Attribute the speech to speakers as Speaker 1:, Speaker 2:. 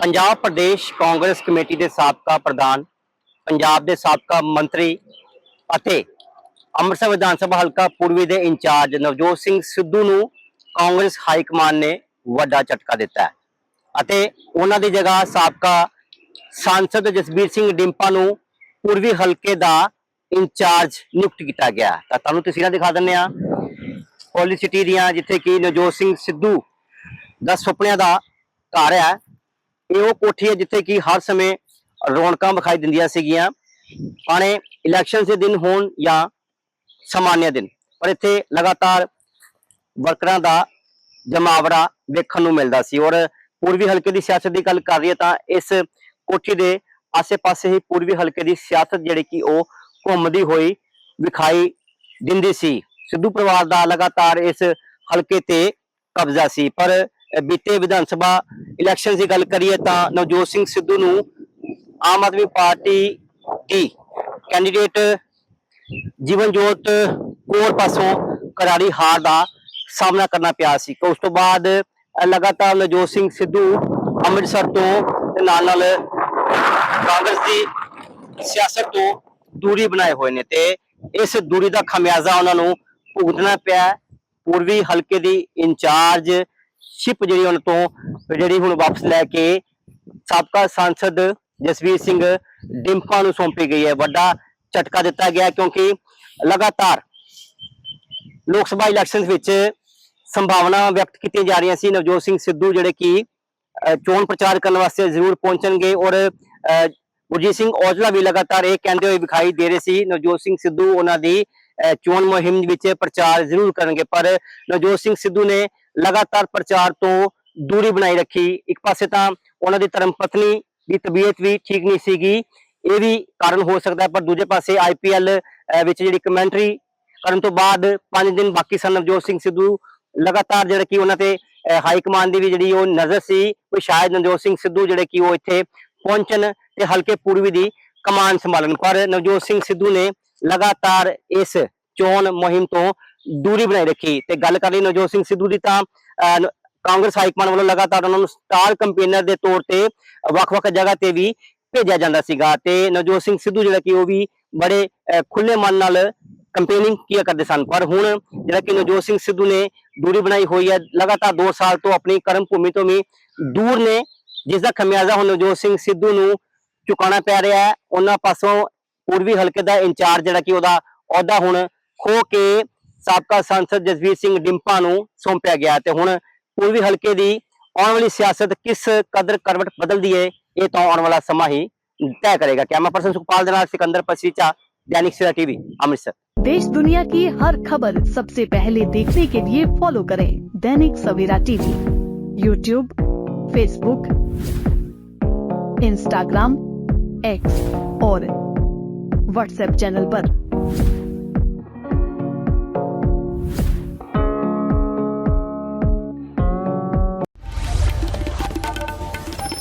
Speaker 1: Punjab Pradesh Congress committee ਦੇ ਸਾਬਕਾ ਪ੍ਰਧਾਨ, ਪੰਜਾਬ ਦੇ ਸਾਬਕਾ ਮੰਤਰੀ ਅਤੇ ਅੰਮ੍ਰਿਤਸਰ ਵਿਧਾਨ ਸਭਾ ਹਲਕਾ ਪੂਰਬੀ ਦੇ ਇੰਚਾਰਜ ਨਵਜੋਤ ਸਿੰਘ ਸਿੱਧੂ ਨੂੰ ਕਾਂਗਰਸ ਹਾਈ ਕਮਾਨ ਨੇ ਵੱਡਾ ਝਟਕਾ ਦਿੱਤਾ ਹੈ ਅਤੇ ਉਹਨਾਂ ਦੀ ਜਗ੍ਹਾ ਸਾਬਕਾ ਸਾਂਸਦ ਜਸਬੀਰ ਸਿੰਘ ਡਿੰਪਾ ਨੂੰ ਪੂਰਬੀ ਹਲਕੇ ਦਾ ਇੰਚਾਰਜ ਨਿਯੁਕਤ ਕੀਤਾ ਗਿਆ ਤਾਂ ਤੁਹਾਨੂੰ ਤਸਵੀਰਾਂ ਦਿਖਾ ਦਿੰਦੇ ਆ ਪੋਲੀ ਸਿਟੀ ਦੀਆਂ ਜਿੱਥੇ ਕਿ ਨਵਜੋਤ ਸਿੰਘ ਸਿੱਧੂ ਦਾ ਸੁਪਨਿਆਂ ਦਾ ਘਰ ਹੈ ਇਹ ਉਹ ਕੋਠੀ ਹੈ ਜਿੱਥੇ ਕਿ ਹਰ ਸਮੇਂ ਰੌਣਕਾਂ ਵਿਖਾਈ ਦਿੰਦੀਆਂ ਸੀਗੀਆਂ। ਭਾਵੇਂ ਇਲੈਕਸ਼ਨ ਦੇ ਦਿਨ ਹੋਣ ਜਾਂ ਸਮਾਨਿਆ ਦਿਨ, ਪਰ ਇੱਥੇ ਲਗਾਤਾਰ ਵਰਕਰਾਂ ਦਾ ਜਮਾਵੜਾ ਵੇਖਣ ਨੂੰ ਮਿਲਦਾ ਸੀ। ਔਰ ਪੂਰਬੀ ਹਲਕੇ ਦੀ ਸਿਆਸਤ ਦੀ ਗੱਲ ਕਰ ਰਹੀ ਹੈ ਤਾਂ ਇਸ ਕੋਠੀ ਦੇ ਆਸੇ-ਪਾਸੇ ਹੀ ਪੂਰਬੀ ਹਲਕੇ ਦੀ ਸਿਆਸਤ ਜਿਹੜੀ ਕਿ ਉਹ ਘੁੰਮਦੀ ਹੋਈ ਵਿਖਾਈ ਦਿੰਦੀ ਸੀ। ਸਿੱਧੂ ਪਰਿਵਾਰ ਦਾ ਲਗਾਤਾਰ ਇਸ ਹਲਕੇ ਤੇ ਕਬਜ਼ਾ ਸੀ। ਪਰ ਬੀਤੇ ਵਿਧਾਨ ਸਭਾ ਇਲੈਕਸ਼ਨ ਦੀ ਗੱਲ ਕਰੀਏ ਤਾਂ ਨਵਜੋਤ ਸਿੰਘ ਸਿੱਧੂ ਨੂੰ ਆਮ ਆਦਮੀ ਪਾਰਟੀ ਦੀ ਕੈਂਡੀਡੇਟ ਜੀਵਨਜੋਤ ਕੌਰ ਪਾਸੋਂ ਕਰਾਰੀ ਹਾਰ ਦਾ ਸਾਹਮਣਾ ਕਰਨਾ ਪਿਆ ਸੀ ਉਸ ਤੋਂ ਬਾਅਦ ਲਗਾਤਾਰ ਨਵਜੋਤ ਸਿੰਘ ਸਿੱਧੂ ਅੰਮ੍ਰਿਤਸਰ ਤੋਂ ਤੇ ਨਾਲ ਨਾਲ ਕਾਂਗਰਸ ਦੀ ਸਿਆਸਤ ਤੋਂ ਦੂਰੀ ਬਣਾਏ ਹੋਏ ਨੇ ਤੇ ਇਸ ਦੂਰੀ ਦਾ ਖਮਿਆਜ਼ਾ ਉਹਨਾਂ ਨੂੰ ਭੁਗਤਣਾ ਪਿਆ। ਪੂਰਬੀ ਹਲਕੇ ਦੀ ਇੰਚਾਰਜ ਸ਼ਿਪ ਜਿਹੜੀ ਉਹਨਾਂ ਤੋਂ ਜਿਹੜੀ ਹੁਣ ਵਾਪਸ ਲੈ ਕੇ ਸਾਬਕਾ ਸਾਂਸਦ ਜਸਵੀਰ ਸਿੰਘ ਡਿੰਪਾ ਨੂੰ ਸੌਂਪੀ ਗਈ ਹੈ। ਵੱਡਾ ਝਟਕਾ ਦਿੱਤਾ ਗਿਆ ਕਿਉਂਕਿ ਲਗਾਤਾਰ ਲੋਕ ਸਭਾ ਇਲੈਕਸ਼ਨਸ ਵਿੱਚ ਸੰਭਾਵਨਾ ਵਿਅਕਤ ਕੀਤੀਆਂ ਜਾ ਰਹੀਆਂ ਸੀ। ਨਵਜੋਤ ਸਿੰਘ ਸਿੱਧੂ ਜਿਹੜੇ ਕਿ ਚੋਣ ਪ੍ਰਚਾਰ ਕਰਨ ਵਾਸਤੇ ਜ਼ਰੂਰ ਪਹੁੰਚਣਗੇ ਔਰ ਅਹ, ਗੁਰਜੀਤ ਸਿੰਘ ਔਜਲਾ ਵੀ ਲਗਾਤਾਰ ਇਹ ਕਹਿੰਦੇ ਹੋਏ ਵਿਖਾਈ ਦੇ ਰਹੇ ਸੀ। ਨਵਜੋਤ ਸਿੰਘ ਸਿੱਧੂ ਉਹਨਾਂ ਦੀ ਅਹ, ਚੋਣ ਮੁਹਿੰਮ ਵਿੱਚ ਪ੍ਰਚਾਰ ਜ਼ਰੂਰ ਕਰਨਗੇ। ਪਰ ਨਵਜੋਤ ਸਿੰਘ ਸਿੱਧੂ ਨੇ ਲਗਾਤਾਰ ਪ੍ਰਚਾਰ ਤੋਂ ਦੂਰੀ ਬਣਾਈ ਰੱਖੀ। ਇੱਕ ਪਾਸੇ ਤਾਂ ਉਹਨਾਂ ਦੀ ਧਰਮ ਪਤਨੀ ਦੀ ਤਬੀਅਤ ਵੀ ਠੀਕ ਨਹੀਂ ਸੀਗੀ। ਇਹ ਵੀ ਕਾਰਨ ਹੋ ਸਕਦਾ ਪਰ ਦੂਜੇ ਪਾਸੇ ਆਈਪੀਐਲ ਵਿੱਚ ਜਿਹੜੀ ਕਮੈਂਟਰੀ ਕਰਨ ਤੋਂ ਬਾਅਦ 5 ਦਿਨ ਬਾਕੀ ਸਨ ਨਵਜੋਤ ਸਿੰਘ ਸਿੱਧੂ। ਲਗਾਤਾਰ ਜਿਹੜਾ ਕਿ ਉਹਨਾਂ ਤੇ ਹਾਈ ਕਮਾਂਡ ਦੀ ਵੀ ਜਿਹੜੀ ਉਹ ਨਜ਼ਰ ਸੀ ਕੋਈ ਸ਼ਾਇਦ ਨਵਜੋਤ ਸਿੰਘ ਸਿੱਧੂ ਜਿਹੜੇ ਕਿ ਉਹ ਇੱਥੇ ਪਹੁੰਚਣ ਤੇ ਹਲਕੇ ਪੂਰਬੀ ਦੀ ਕਮਾਨ ਸੰਭਾਲਣ। ਪਰ ਨਵਜੋਤ ਸਿੰਘ ਸਿੱਧੂ ਨੇ ਲਗਾਤਾਰ ਇਸ ਚੋਣ ਮੁਹਿੰਮ ਤੋਂ ਦੂਰੀ ਬਣਾਈ ਰੱਖੀ ਤੇ ਗੱਲ ਕਰ ਲਈ ਨਵਜੋਤ ਸਿੰਘ ਸਿੱਧੂ ਦੀ ਤਾਂ ਕਾਂਗਰਸ ਹਾਈ ਵੱਲੋਂ ਲਗਾਤਾਰ ਉਹਨਾਂ ਨੂੰ ਸਟਾਰ ਕੰਪੇਨਰ ਦੇ ਤੌਰ ਤੇ ਵੱਖ-ਵੱਖ ਜਗ੍ਹਾ ਤੇ ਵੀ ਭੇਜਿਆ ਜਾਂਦਾ ਸੀਗਾ ਤੇ ਨਵਜੋਤ ਸਿੰਘ ਸਿੱਧੂ ਜਿਹੜਾ ਕਿ ਉਹ ਵੀ ਬੜੇ ਖੁੱਲੇ ਮਨ ਨਾਲ ਕੰਪੇਨਿੰਗ ਕੀਆ ਕਰਦੇ ਸਨ। ਪਰ ਹੁਣ ਜਿਹੜਾ ਕਿ ਨਵਜੋਤ ਸਿੰਘ ਸਿੱਧੂ ਨੇ ਦੂਰੀ ਬਣਾਈ ਹੋਈ ਹੈ, ਲਗਾਤਾਰ 2 ਸਾਲ ਤੋਂ ਆਪਣੀ ਕਰਮ ਭੂਮੀ ਤੋਂ ਵੀ ਦੂਰ ਨੇ, ਜਿਸ ਦਾ ਖਮਿਆਜ਼ਾ ਹੁਣ ਨਵਜੋਤ ਸਿੰਘ ਸਿੱਧੂ ਨੂੰ ਚੁਕਾਉਣਾ ਪੈ ਰਿਹਾ ਹੈ। ਉਹਨਾਂ ਪਾਸੋਂ ਪੂਰਬੀ ਹਲਕੇ ਦਾ ਇੰਚਾਰਜ ਜਿਹੜਾ ਕਿ ਉਹਦਾ ਅਹੁਦਾ ਹੁਣ ਖੋ ਕੇ ਸਾਬਕਾ ਸੰਸਦ ਜਸਵੀਰ ਸਿੰਘ ਡਿੰਪਾ ਨੂੰ ਸੌਂਪਿਆ ਗਿਆ ਤੇ ਹੁਣ ਪੂਰਬੀ ਹਲਕੇ ਦੀ ਆਉਣ ਵਾਲੀ ਸਿਆਸਤ ਕਿਸ ਕਦਰ ਕਰਵਟ ਬਦਲਦੀ ਹੈ ਇਹ ਤਾਂ ਆਉਣ ਵਾਲਾ ਸਮਾਂ ਹੀ ਤੈਅ ਕਰੇਗਾ ਕੈਮਰਾ ਪਰਸਨ ਸੁਖਪਾਲ ਦੇ ਨਾਲ ਸਿਕੰਦਰ ਪਸਰੀਚਾ दैनिक सवेरा टीवी अमृतसर
Speaker 2: देश दुनिया की हर खबर सबसे पहले देखने के लिए फॉलो करें Dainik Savera TV YouTube Facebook Instagram X और व्हाट्सएप चैनल पर।